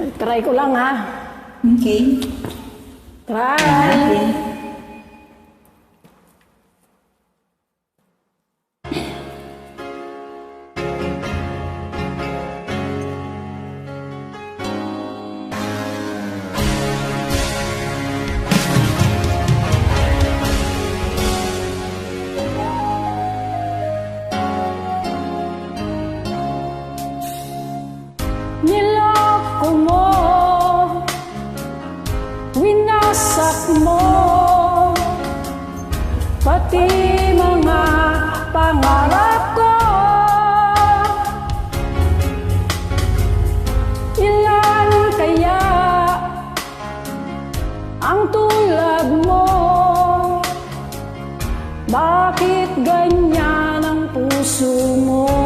Try ko lang ha. Okay. Try. Okay. pati mga pangarap ko Ilan kaya ang tulad mo? Bakit ganyan ang puso mo?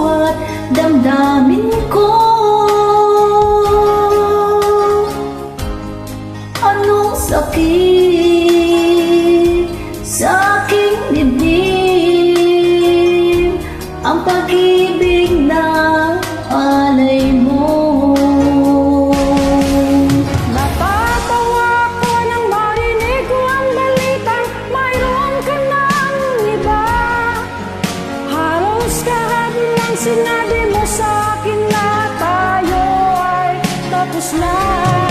bawat damdamin ko. Anong sakit sa aking dibdib Ang pag sinabi mo sa akin na tayo ay tapos na.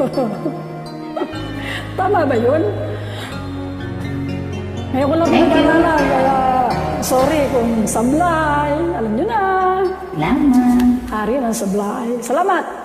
Tama ba yun? Ngayon ko lang naalala, kaya sorry kung sablay. Alam nyo na. Salamat. Hari ng sablay. Salamat.